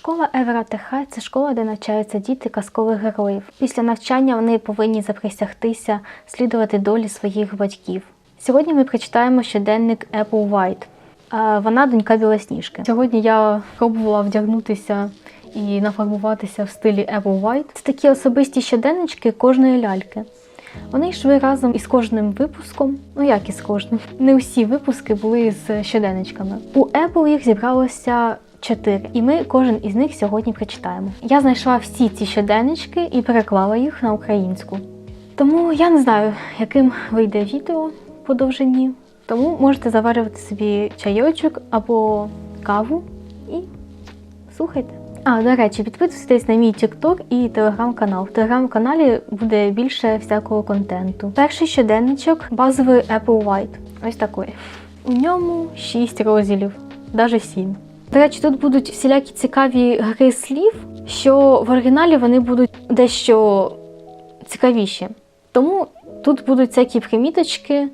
Школа Евера Техай це школа, де навчаються діти казкових героїв. Після навчання вони повинні заприсягтися слідувати долі своїх батьків. Сьогодні ми прочитаємо щоденник Apple White. Вона донька Білосніжки. Сьогодні я пробувала вдягнутися і нафарбуватися в стилі Apple White. Це такі особисті щоденнички кожної ляльки. Вони йшли разом із кожним випуском. Ну як із кожним? Не усі випуски були з щоденничками. У Apple їх зібралося чотири, і ми кожен із них сьогодні прочитаємо. Я знайшла всі ці щоденнички і переклала їх на українську. Тому я не знаю, яким вийде відео по довжині. Тому можете заварювати собі чайочок або каву і слухайте. А, до речі, підписуйтесь на мій TikTok і телеграм-канал. В телеграм-каналі буде більше всякого контенту. Перший щоденничок базовий Apple White. Ось такий. У ньому 6 розділів, навіть 7. До речі, тут будуть всілякі цікаві гри слів, що в оригіналі вони будуть дещо цікавіші. Тому тут будуть всякі приміточки,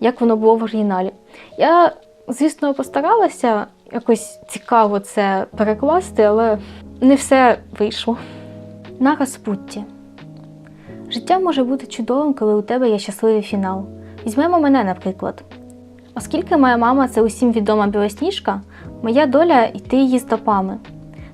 як воно було в оригіналі. Я, звісно, постаралася якось цікаво це перекласти, але не все вийшло. На розпутті. Життя може бути чудовим, коли у тебе є щасливий фінал. Візьмемо мене, наприклад. Оскільки моя мама це усім відома білосніжка, моя доля йти її стопами.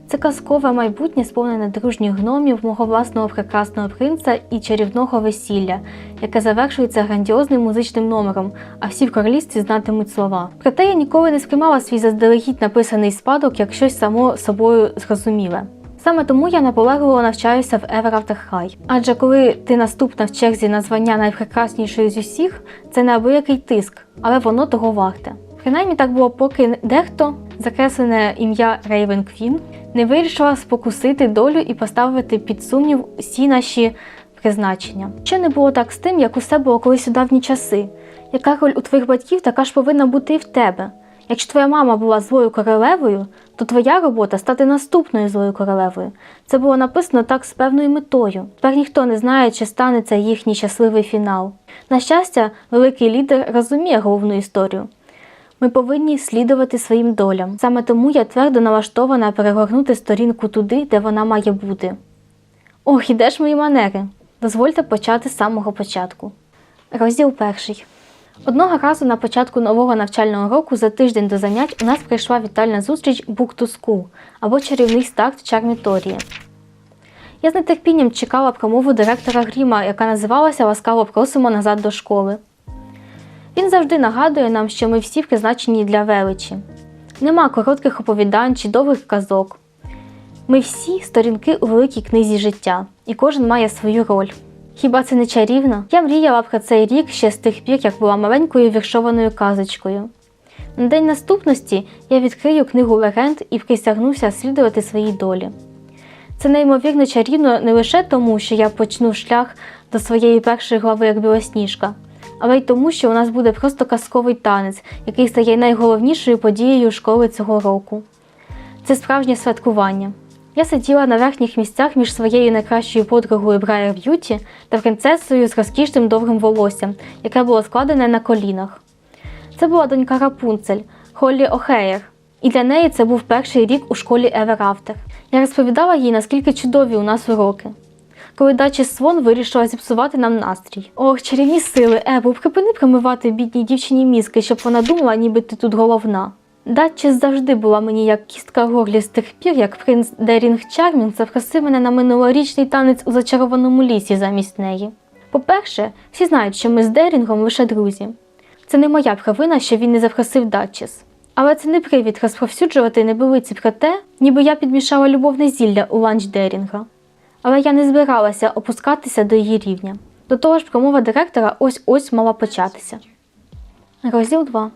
Це казкове майбутнє, сповнене дружніх гномів, мого власного прекрасного принца і чарівного весілля, яке завершується грандіозним музичним номером, а всі в королівстві знатимуть слова. Проте я ніколи не сприймала свій заздалегідь написаний спадок як щось само собою зрозуміле. Саме тому я наполегливо навчаюся в Ever After High. Адже коли ти наступна в черзі на звання найпрекраснішої з усіх, це неабиякий тиск, але воно того варте. Принаймні так було, поки дехто, закреслене ім'я Рейвен Квін, не вирішила спокусити долю і поставити під сумнів усі наші призначення. Що не було так з тим, як усе було колись у давні часи. Яка роль у твоїх батьків, така ж повинна бути і в тебе. Якщо твоя мама була злою королевою, то твоя робота стати наступною злою королевою. Це було написано так з певною метою. Тепер ніхто не знає, чи станеться їхній щасливий фінал. На щастя, великий лідер розуміє головну історію. Ми повинні слідувати своїм долям. Саме тому я твердо налаштована перегорнути сторінку туди, де вона має бути. Ох, і де ж мої манери? Дозвольте почати з самого початку. Розділ перший. Одного разу на початку нового навчального року за тиждень до занять у нас прийшла вітальна зустріч Book to School або чарівний старт Чарміторії. Я з нетерпінням чекала промову директора Гріма, яка називалася Ласкаво просимо назад до школи. Він завжди нагадує нам, що ми всі призначені для величі. Нема коротких оповідань чи довгих казок. Ми всі сторінки у великій книзі життя, і кожен має свою роль. Хіба це не чарівно? Я мріяла про цей рік ще з тих пір, як була маленькою віршованою казочкою. На день наступності я відкрию книгу легенд і присягнуся слідувати своїй долі. Це неймовірно чарівно не лише тому, що я почну шлях до своєї першої глави як білосніжка, але й тому, що у нас буде просто казковий танець, який стає найголовнішою подією школи цього року. Це справжнє святкування. Я сиділа на верхніх місцях між своєю найкращою подругою Брайер Б'юті та принцесою з розкішним довгим волоссям, яке було складене на колінах. Це була донька Рапунцель, Холлі Охеєр, і для неї це був перший рік у школі After. Я розповідала їй, наскільки чудові у нас уроки. Коли дачі Свон вирішила зіпсувати нам настрій. Ох, чарівні сили, Ебо, припини промивати бідній дівчині мізки, щоб вона думала, ніби ти тут головна. Датчіс завжди була мені як кістка горлі з тих пір, як принц Дерінг Чармінг запросив мене на минулорічний танець у зачарованому лісі замість неї. По-перше, всі знають, що ми з Дерінгом лише друзі. Це не моя провина, що він не запросив Датчіс. Але це не привід розповсюджувати небилиці про те, ніби я підмішала любовне зілля у ланч Дерінга. Але я не збиралася опускатися до її рівня. До того ж, промова директора ось-ось мала початися. Розділ 2.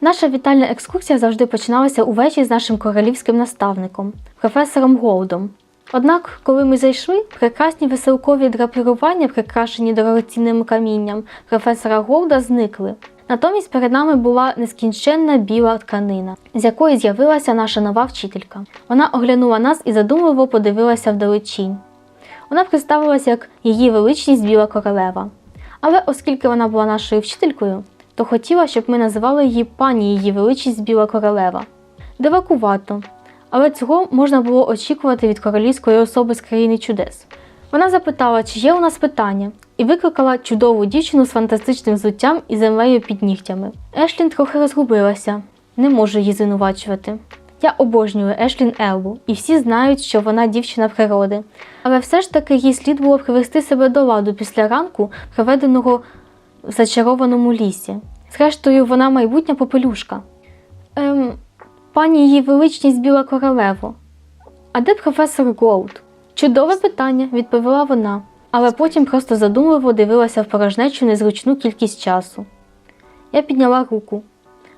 Наша вітальна екскурсія завжди починалася увечері з нашим королівським наставником, професором Голдом. Однак, коли ми зайшли, прекрасні веселкові драпірування, прикрашені дорогоцінним камінням, професора Голда зникли. Натомість перед нами була нескінченна біла тканина, з якої з'явилася наша нова вчителька. Вона оглянула нас і задумливо подивилася вдалечінь. Вона представилася як її величність Біла королева. Але оскільки вона була нашою вчителькою, то хотіла, щоб ми називали її пані її величність Біла королева. Дивакувато, але цього можна було очікувати від королівської особи з країни чудес. Вона запитала, чи є у нас питання, і викликала чудову дівчину з фантастичним взуттям і землею під нігтями. Ешлін трохи розгубилася, не можу її звинувачувати. Я обожнюю Ешлін Елбу, і всі знають, що вона дівчина природи. Але все ж таки їй слід було привести себе до ладу після ранку, проведеного в зачарованому лісі. Зрештою, вона майбутня попелюшка. Ем, пані її величність Біла Королево. А де професор Голд? Чудове питання, відповіла вона, але потім просто задумливо дивилася в порожнечу незручну кількість часу. Я підняла руку.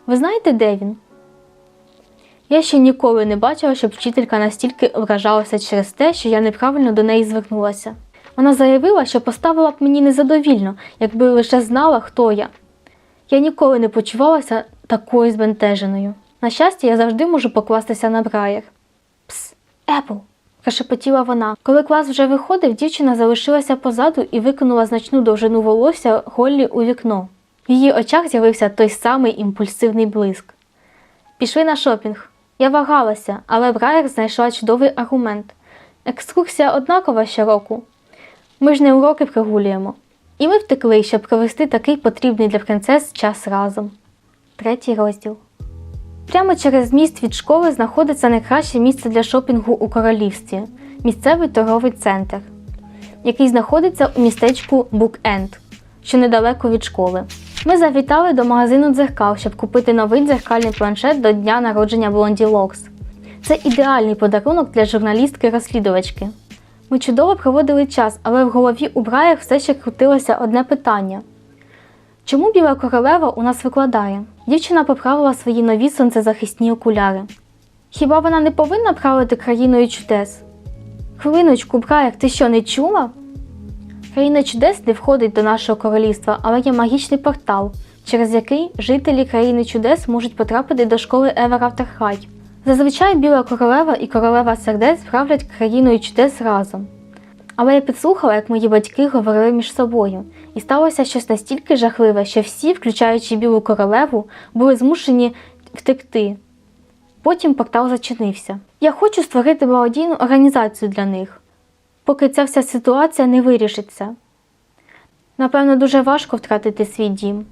Ви знаєте, де він? Я ще ніколи не бачила, щоб вчителька настільки вражалася через те, що я неправильно до неї звернулася. Вона заявила, що поставила б мені незадовільно, якби лише знала, хто я. Я ніколи не почувалася такою збентеженою. На щастя, я завжди можу покластися на браєр. Пс, Епл, прошепотіла вона. Коли клас вже виходив, дівчина залишилася позаду і викинула значну довжину волосся Голлі у вікно. В її очах з'явився той самий імпульсивний блиск. Пішли на шопінг. Я вагалася, але Брайер знайшла чудовий аргумент. Екскурсія однакова щороку. Ми ж не уроки прогулюємо. І ми втекли, щоб провести такий потрібний для принцес час разом. Третій розділ. Прямо через міст від школи знаходиться найкраще місце для шопінгу у королівстві місцевий торговий центр, який знаходиться у містечку Бук-Енд, що недалеко від школи. Ми завітали до магазину дзеркал, щоб купити новий дзеркальний планшет до дня народження Блонді Локс. Це ідеальний подарунок для журналістки-розслідувачки. Ми чудово проводили час, але в голові у Браях все ще крутилося одне питання: чому біла королева у нас викладає? Дівчина поправила свої нові сонцезахисні окуляри. Хіба вона не повинна правити країною чудес? Хвилиночку, Брайер, ти що не чула? Країна чудес не входить до нашого королівства, але є магічний портал, через який жителі країни чудес можуть потрапити до школи High. Зазвичай біла королева і королева сердець правлять країною чудес разом. Але я підслухала, як мої батьки говорили між собою, і сталося щось настільки жахливе, що всі, включаючи білу королеву, були змушені втекти. Потім портал зачинився. Я хочу створити благодійну організацію для них, поки ця вся ситуація не вирішиться. Напевно, дуже важко втратити свій дім.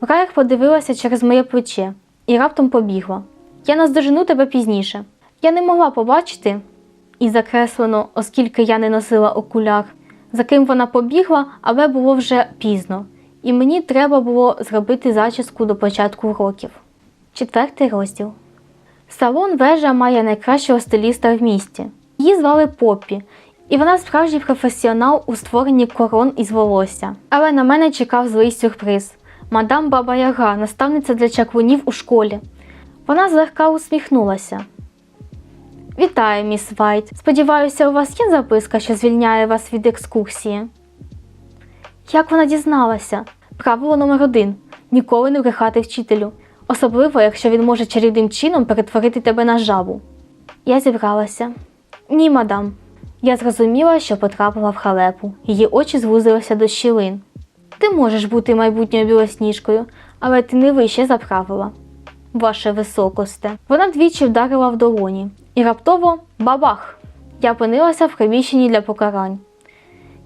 Райх подивилася через моє плече і раптом побігла. Я наздожену тебе пізніше. Я не могла побачити, і закреслено, оскільки я не носила окуляр, за ким вона побігла, але було вже пізно, і мені треба було зробити зачіску до початку уроків. Четвертий розділ. Салон вежа має найкращого стиліста в місті. Її звали Поппі, і вона справжній професіонал у створенні корон із волосся. Але на мене чекав злий сюрприз. Мадам Баба Яга, наставниця для чаклунів у школі. Вона злегка усміхнулася. Вітаю, міс Вайт. Сподіваюся, у вас є записка, що звільняє вас від екскурсії. Як вона дізналася? Правило номер один ніколи не брехати вчителю, особливо, якщо він може чарівним чином перетворити тебе на жабу. Я зібралася. Ні, мадам. Я зрозуміла, що потрапила в халепу. Її очі звузилися до щілин. Ти можеш бути майбутньою білосніжкою, але ти не вище за правила. Ваше високосте. Вона двічі вдарила в долоні, і раптово бабах! Я опинилася в приміщенні для покарань.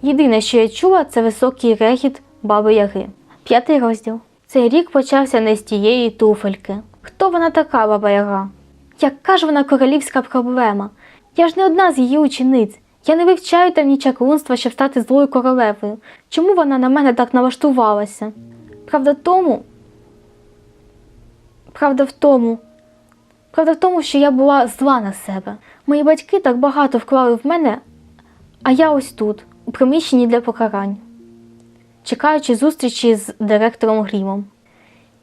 Єдине, що я чула, це високий регіт баби Яги. П'ятий розділ. Цей рік почався не з тієї туфельки. Хто вона така, баба Яга? Яка ж вона королівська проблема? Я ж не одна з її учениць. Я не вивчаю темні чаклунства, щоб стати злою королевою. Чому вона на мене так налаштувалася? Правда тому. Правда в тому. Правда в тому, що я була зла на себе. Мої батьки так багато вклали в мене, а я ось тут, у приміщенні для покарань, чекаючи зустрічі з директором Грімом.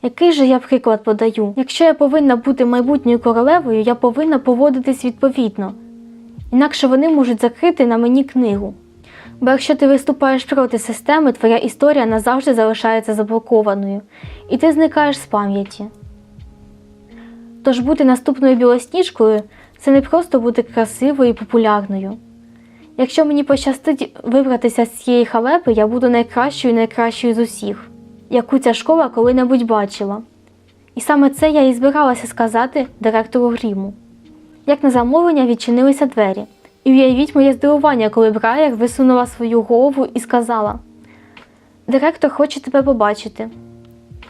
Який же я приклад подаю? Якщо я повинна бути майбутньою королевою, я повинна поводитись відповідно. Інакше вони можуть закрити на мені книгу. Бо якщо ти виступаєш проти системи, твоя історія назавжди залишається заблокованою, і ти зникаєш з пам'яті. Тож бути наступною білосніжкою це не просто бути красивою і популярною. Якщо мені пощастить вибратися з цієї халепи, я буду найкращою і найкращою з усіх, яку ця школа коли-небудь бачила. І саме це я і збиралася сказати директору Гріму. Як на замовлення відчинилися двері. І уявіть моє здивування, коли Брайер висунула свою голову і сказала: Директор хоче тебе побачити.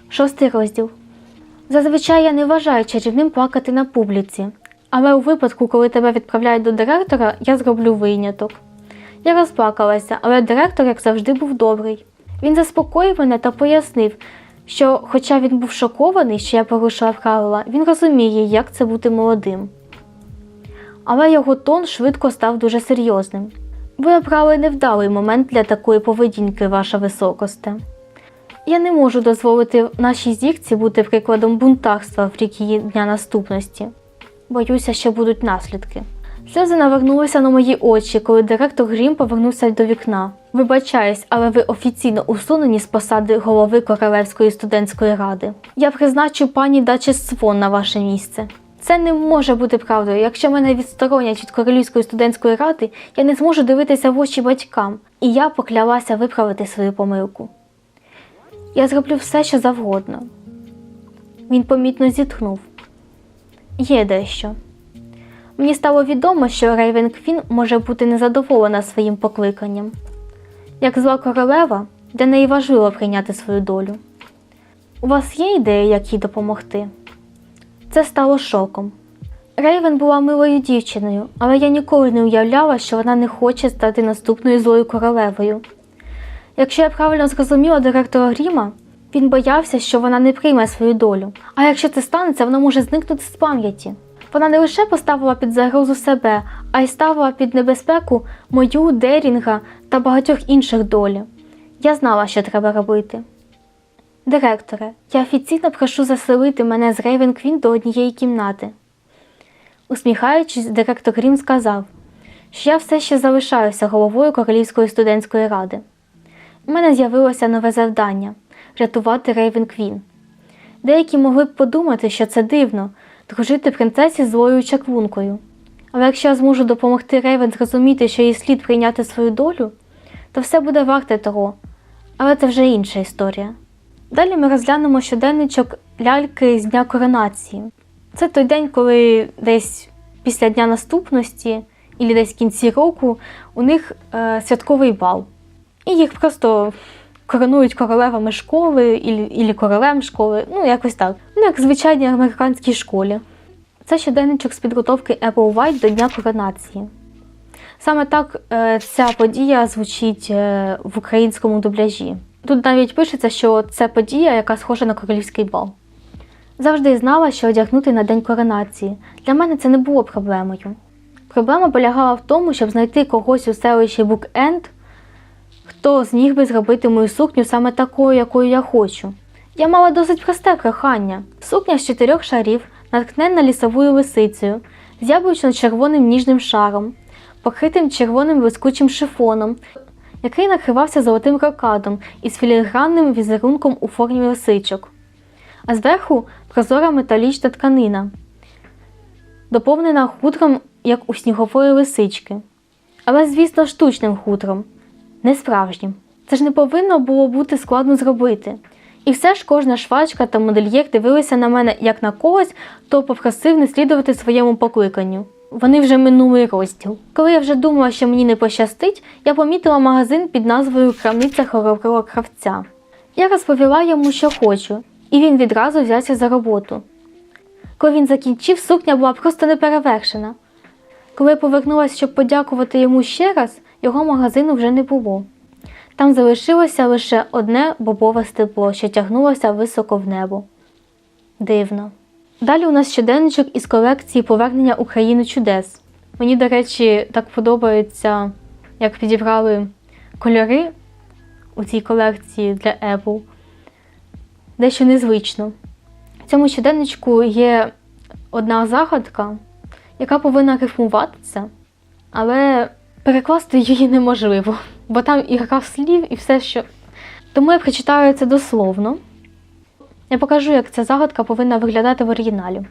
Шостий розділ. Зазвичай я не вважаю чарівним плакати на публіці, але у випадку, коли тебе відправляють до директора, я зроблю виняток. Я розплакалася, але директор, як завжди, був добрий. Він заспокоїв мене та пояснив, що, хоча він був шокований, що я порушила правила, він розуміє, як це бути молодим. Але його тон швидко став дуже серйозним. Ви обрали невдалий момент для такої поведінки, ваша високосте. Я не можу дозволити нашій зірці бути прикладом бунтарства в рік її дня наступності. Боюся, що будуть наслідки. Сльози навернулися на мої очі, коли директор Грім повернувся до вікна. Вибачаюсь, але ви офіційно усунені з посади голови Королевської студентської ради. Я призначу пані Дачі Свон на ваше місце. Це не може бути правдою. Якщо мене відсторонять від Королівської студентської ради, я не зможу дивитися в очі батькам, і я поклялася виправити свою помилку. Я зроблю все, що завгодно. Він помітно зітхнув. Є дещо. Мені стало відомо, що Рейвен Квін може бути незадоволена своїм покликанням. Як зла королева, для неї важливо прийняти свою долю. У вас є ідея, як їй допомогти? Це стало шоком. Рейвен була милою дівчиною, але я ніколи не уявляла, що вона не хоче стати наступною злою королевою. Якщо я правильно зрозуміла директора Гріма, він боявся, що вона не прийме свою долю. А якщо це станеться, вона може зникнути з пам'яті. Вона не лише поставила під загрозу себе, а й ставила під небезпеку мою Дерінга та багатьох інших долі. Я знала, що треба робити. Директоре, я офіційно прошу заселити мене з Рейвен Квін до однієї кімнати. Усміхаючись, директор Грім сказав, що я все ще залишаюся головою Королівської студентської ради. У мене з'явилося нове завдання рятувати Рейвен Квін. Деякі могли б подумати, що це дивно дружити принцесі злою чаклункою. Але якщо я зможу допомогти Рейвен зрозуміти, що їй слід прийняти свою долю, то все буде варте того. Але це вже інша історія. Далі ми розглянемо щоденничок ляльки з дня коронації. Це той день, коли десь після дня наступності, і десь в кінці року у них е, святковий бал. І їх просто коронують королевами школи ілі королем школи, ну якось так. Ну, як в звичайній американській школі. Це щоденничок з підготовки Apple White до Дня коронації. Саме так е, ця подія звучить е, в українському дубляжі. Тут навіть пишеться, що це подія, яка схожа на королівський бал. Завжди знала, що одягнути на день коронації. Для мене це не було проблемою. Проблема полягала в тому, щоб знайти когось у селищі Бук-Енд, хто зміг би зробити мою сукню саме такою, якою я хочу. Я мала досить просте прохання: сукня з чотирьох шарів, наткнена лісовою лисицею, з яблучно-червоним ніжним шаром, покритим червоним блискучим шифоном, який накривався золотим крокадом із філігранним візерунком у формі лисичок, а зверху прозора металічна тканина, доповнена хутром, як у снігової лисички. Але, звісно, штучним хутром, не справжнім. Це ж не повинно було бути складно зробити. І все ж кожна швачка та модельєр дивилися на мене як на когось, хто попросив не слідувати своєму покликанню. Вони вже минулий розділ. Коли я вже думала, що мені не пощастить, я помітила магазин під назвою Крамниця хороброго кравця. Я розповіла йому, що хочу, і він відразу взявся за роботу. Коли він закінчив, сукня була просто неперевершена. Коли я повернулася, щоб подякувати йому ще раз, його магазину вже не було. Там залишилося лише одне бобове стебло, що тягнулося високо в небо. Дивно. Далі у нас щоденничок із колекції Повернення України чудес. Мені, до речі, так подобається, як підібрали кольори у цій колекції для Apple. Дещо незвично. В цьому щоденничку є одна загадка, яка повинна рифмуватися, але перекласти її неможливо, бо там і гра слів, і все, що. Тому я прочитаю це дословно. Я покажу, як ця загадка повинна виглядати в оригіналі.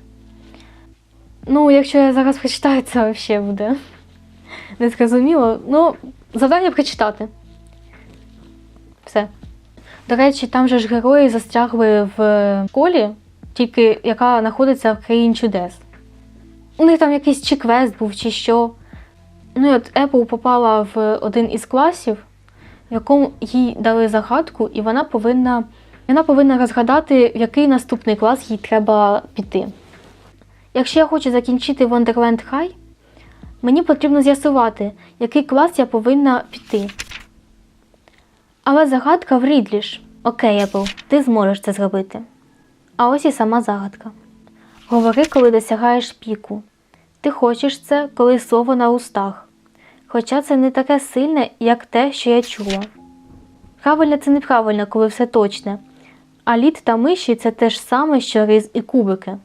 Ну, якщо я зараз прочитаю, це взагалі буде незрозуміло. Ну, завдання прочитати. Все. До речі, там же ж герої застрягли в колі, тільки яка знаходиться в країні чудес. У них там якийсь чи квест був, чи що. Ну і от Apple попала в один із класів, в якому їй дали загадку, і вона повинна, вона повинна розгадати, в який наступний клас їй треба піти. Якщо я хочу закінчити Wonderland High, мені потрібно з'ясувати, який клас я повинна піти. Але загадка в Рідліш. Окей, Apple, ти зможеш це зробити. А ось і сама загадка. Говори, коли досягаєш піку. Ти хочеш це, коли слово на устах. Хоча це не таке сильне, як те, що я чула. Правильно це неправильно, коли все точне. А лід та миші це те ж саме, що різ і кубики.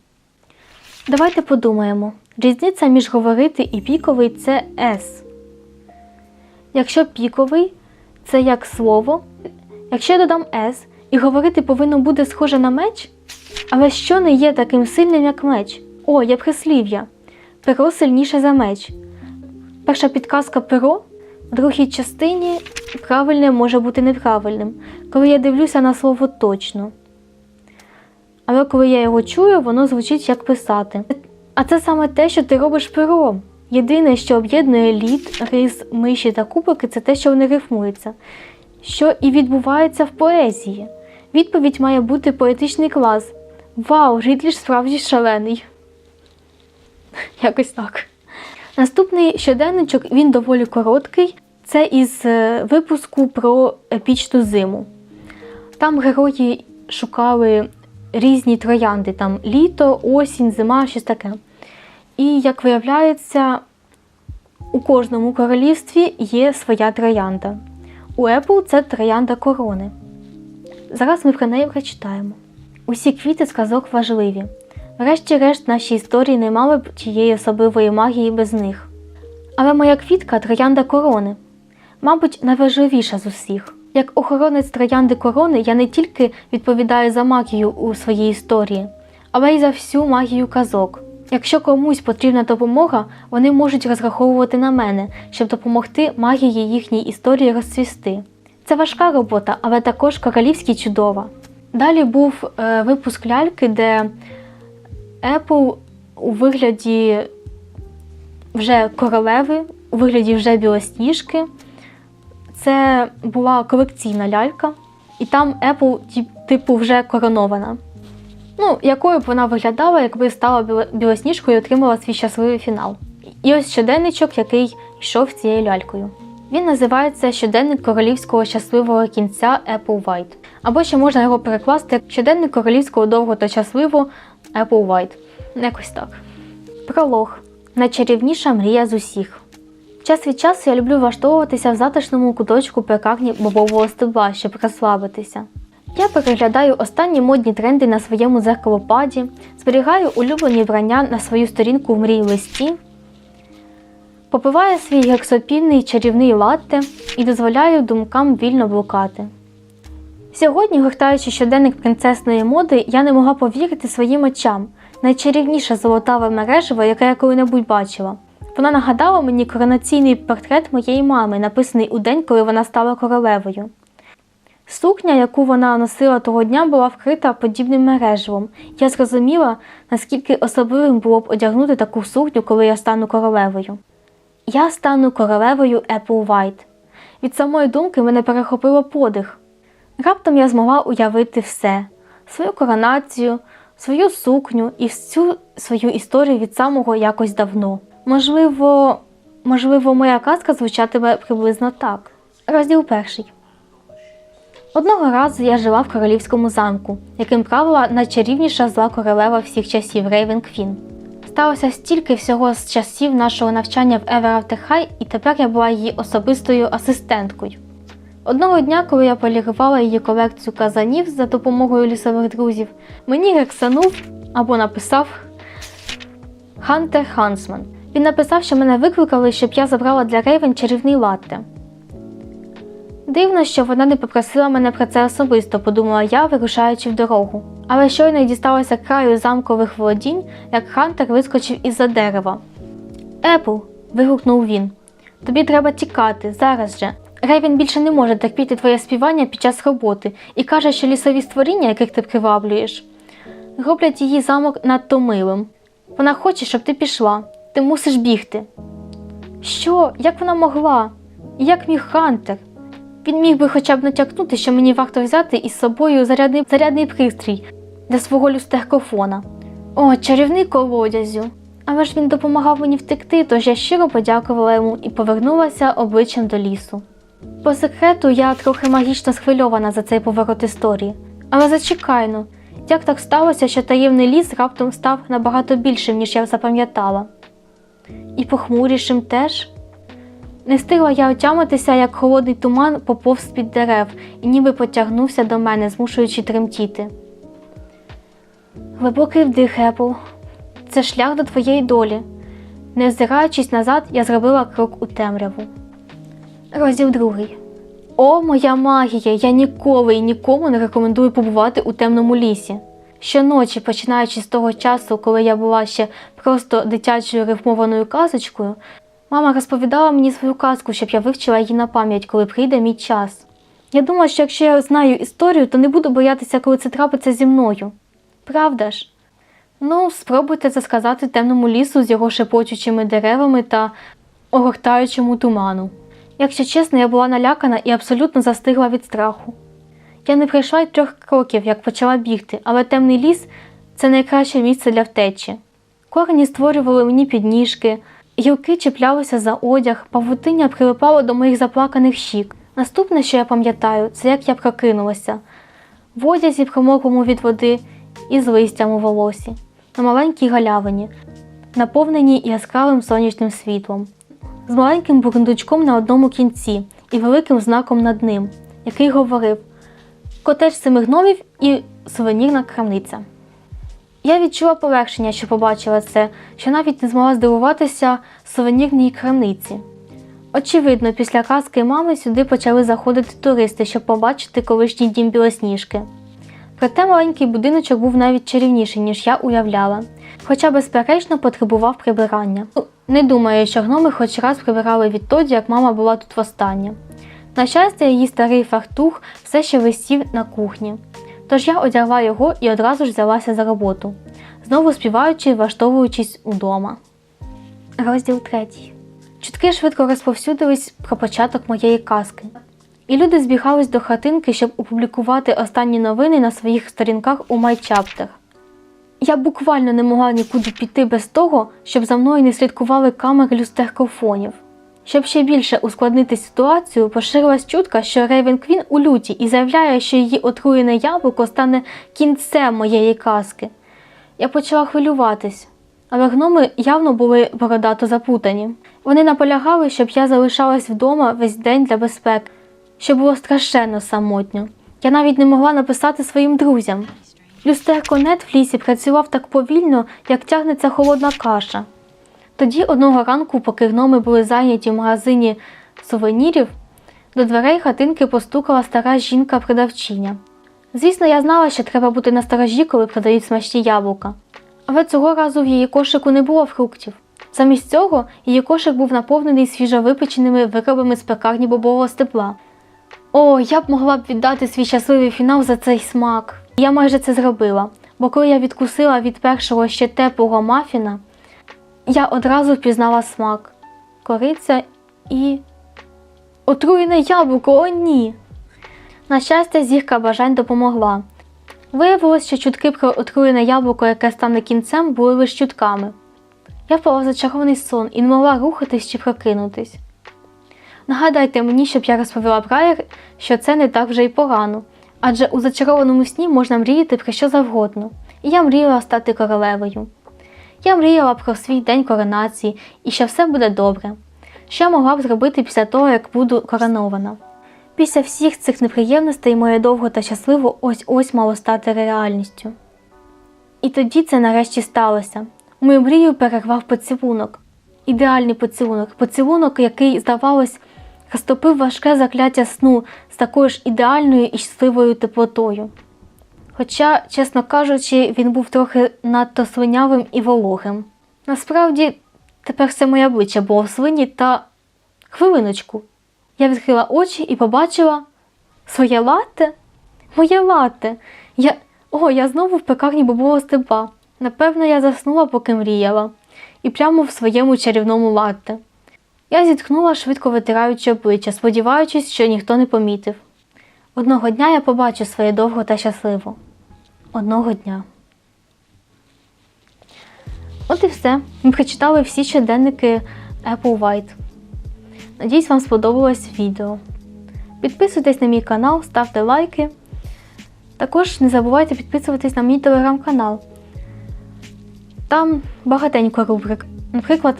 Давайте подумаємо. Різниця між говорити і піковий це С. Якщо піковий це як слово, якщо я додам С і говорити повинно буде схоже на меч, але що не є таким сильним, як меч? О, є прислів'я. Перо сильніше за меч. Перша підказка перо в другій частині правильне може бути неправильним, коли я дивлюся на слово точно. Але коли я його чую, воно звучить як писати. А це саме те, що ти робиш пером. Єдине, що об'єднує лід, різ, миші та кубики, це те, що вони рифмуються. Що і відбувається в поезії. Відповідь має бути поетичний клас. Вау, Рідліш справді шалений. Якось так. Наступний щоденничок він доволі короткий. Це із е, випуску про епічну зиму. Там герої шукали різні троянди: там літо, осінь, зима, щось таке. І як виявляється, у кожному королівстві є своя троянда. У Apple це троянда корони. Зараз ми про неї прочитаємо. Усі квіти сказок важливі. Врешті-решт, наші історії не мали б тієї особливої магії без них. Але моя квітка троянда корони, мабуть, найважливіша з усіх. Як охоронець троянди корони, я не тільки відповідаю за магію у своїй історії, але й за всю магію казок. Якщо комусь потрібна допомога, вони можуть розраховувати на мене, щоб допомогти магії їхній історії розцвісти. Це важка робота, але також королівськи чудова. Далі був е, випуск ляльки, де Apple у вигляді вже королеви, у вигляді вже білосніжки. Це була колекційна лялька, і там Apple типу вже коронована. Ну, якою б вона виглядала, якби стала білосніжкою і отримала свій щасливий фінал. І ось щоденничок, який йшов цією лялькою. Він називається Щоденник королівського щасливого кінця Apple White. Або ще можна його перекласти як щоденник королівського довго та щасливо Apple White. Якось так. Пролог. Найчарівніша мрія з усіх. Час від часу я люблю влаштовуватися в затишному куточку пекарні бобового стебла, щоб розслабитися. Я переглядаю останні модні тренди на своєму зеркалопаді, зберігаю улюблені вбрання на свою сторінку в мрій листі, попиваю свій гексопільний чарівний латте і дозволяю думкам вільно блукати. Сьогодні, гортаючи щоденник принцесної моди, я не могла повірити своїм очам. Найчарівніша золотаве мережево, яке я коли-небудь бачила. Вона нагадала мені коронаційний портрет моєї мами, написаний у день, коли вона стала королевою. Сукня, яку вона носила того дня, була вкрита подібним мереживом. Я зрозуміла, наскільки особливим було б одягнути таку сукню, коли я стану королевою. Я стану королевою Apple White. Від самої думки мене перехопило подих. Раптом я змогла уявити все: свою коронацію, свою сукню і всю свою історію від самого якось давно. Можливо, можливо, моя казка звучатиме приблизно так. Розділ перший. Одного разу я жила в королівському замку, яким правила найчарівніша зла королева всіх часів Рейвен Квін. Сталося стільки всього з часів нашого навчання в After і тепер я була її особистою асистенткою. Одного дня, коли я полірувала її колекцію казанів за допомогою лісових друзів, мені гексанув або написав Хантер Хансман. Він написав, що мене викликали, щоб я забрала для Рейвен чарівний латте. Дивно, що вона не попросила мене про це особисто, подумала я, вирушаючи в дорогу. Але щойно й дісталася краю замкових володінь, як Хантер вискочив із-за дерева. Епл. вигукнув він. Тобі треба тікати, зараз же. Рейвен більше не може терпіти твоє співання під час роботи і каже, що лісові створіння, яких ти приваблюєш, роблять її замок надто милим. Вона хоче, щоб ти пішла. Ти мусиш бігти. Що? Як вона могла? Як міг Хантер? Він міг би хоча б натякнути, що мені варто взяти із собою зарядний, зарядний пристрій для свого люстеркофона. О, чарівний колодязю. Але ж він допомагав мені втекти, тож я щиро подякувала йому і повернулася обличчям до лісу. По секрету, я трохи магічно схвильована за цей поворот історії. Але зачекай ну, як так сталося, що таємний ліс раптом став набагато більшим, ніж я запам'ятала. І похмурішим теж. Не встигла я отямитися, як холодний туман поповз з-під дерев і ніби потягнувся до мене, змушуючи тремтіти. Глибокий вдих, Епл. Це шлях до твоєї долі. Не озираючись назад, я зробила крок у темряву. Розділ другий. О, моя магія! Я ніколи і нікому не рекомендую побувати у темному лісі. Щоночі, починаючи з того часу, коли я була ще просто дитячою рифмованою казочкою, мама розповідала мені свою казку, щоб я вивчила її на пам'ять, коли прийде мій час. Я думала, що якщо я знаю історію, то не буду боятися, коли це трапиться зі мною. Правда ж? Ну, спробуйте це сказати темному лісу з його шепочучими деревами та огортаючому туману. Якщо чесно, я була налякана і абсолютно застигла від страху. Я не пройшла й трьох кроків, як почала бігти, але темний ліс це найкраще місце для втечі. Корені створювали мені підніжки, гілки чіплялися за одяг, павутиння прилипало до моїх заплаканих щік. Наступне, що я пам'ятаю, це як я прокинулася в одязі, промоклому від води і з листям у волосі, на маленькій галявині, наповненій яскравим сонячним світлом, з маленьким бурундучком на одному кінці і великим знаком над ним, який говорив котеж семи гномів і сувенірна крамниця. Я відчула полегшення, що побачила це, що навіть не змогла здивуватися сувенірній крамниці. Очевидно, після казки мами сюди почали заходити туристи, щоб побачити колишній дім білосніжки. Проте маленький будиночок був навіть чарівніший, ніж я уявляла, хоча, безперечно, потребував прибирання. Ну, Не думаю, що гноми хоч раз прибирали відтоді, як мама була тут востаннє. На щастя, її старий фартух все ще висів на кухні. Тож я одягла його і одразу ж взялася за роботу, знову співаючи і влаштовуючись удома. Розділ третій. Чутки швидко розповсюдились про початок моєї казки. І люди збігались до хатинки, щоб опублікувати останні новини на своїх сторінках у MyChapter. Я буквально не могла нікуди піти без того, щоб за мною не слідкували камери люстеркофонів. Щоб ще більше ускладнити ситуацію, поширилась чутка, що Рейвен Квін у люті і заявляє, що її отруєне яблуко стане кінцем моєї казки. Я почала хвилюватись, але гноми явно були бородато запутані. Вони наполягали, щоб я залишалась вдома весь день для безпеки, що було страшенно самотньо. Я навіть не могла написати своїм друзям. Люстерконет в лісі працював так повільно, як тягнеться холодна каша. Тоді одного ранку, поки гноми були зайняті в магазині сувенірів, до дверей хатинки постукала стара жінка-продавчиня. Звісно, я знала, що треба бути насторожі, коли продають смачні яблука. Але цього разу в її кошику не було фруктів. Замість цього її кошик був наповнений свіжовипеченими виробами з пекарні бобового степла. О, я б могла б віддати свій щасливий фінал за цей смак. Я майже це зробила, бо коли я відкусила від першого ще теплого мафіна, я одразу впізнала смак кориця і. Отруєне яблуко, о ні! На щастя, зірка бажань допомогла. Виявилось, що чутки про отруєне яблуко, яке стане кінцем, були лише чутками. Я впала в зачарований сон і не могла рухатись чи прокинутись. Нагадайте мені, щоб я розповіла Брайер, що це не так вже й погано, адже у зачарованому сні можна мріяти про що завгодно, і я мріяла стати королевою. Я мріяла про свій день коронації і що все буде добре. Що я могла б зробити після того, як буду коронована? Після всіх цих неприємностей моє довго та щасливо ось ось мало стати реальністю. І тоді це нарешті сталося. Мою мрію перервав поцілунок. Ідеальний поцілунок, поцілунок, який, здавалось, розтопив важке закляття сну з такою ж ідеальною і щасливою теплотою. Хоча, чесно кажучи, він був трохи надто свинявим і вологим. Насправді, тепер все моє обличчя було в свині та хвилиночку. Я відкрила очі і побачила своє лате? Моє лате. Я... О, я знову в пекарні бобового степа. Напевно, я заснула, поки мріяла, і прямо в своєму чарівному латте. Я зітхнула, швидко витираючи обличчя, сподіваючись, що ніхто не помітив. Одного дня я побачу своє довго та щасливо. Одного дня. От і все. Ми прочитали всі щоденники Apple White. Надіюсь, вам сподобалось відео. Підписуйтесь на мій канал, ставте лайки. Також не забувайте підписуватись на мій телеграм-канал. Там багатенько рубрик. Наприклад,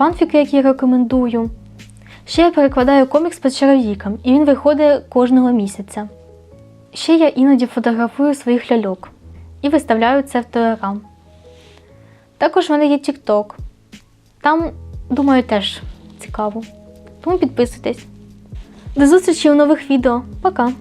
фанфіки, які я рекомендую. Ще я перекладаю комікс по чародійкам, і він виходить кожного місяця. Ще я іноді фотографую своїх ляльок і виставляю це в Телеграм. Також в мене є TikTok. Там, думаю, теж цікаво. Тому підписуйтесь. До зустрічі у нових відео. Пока!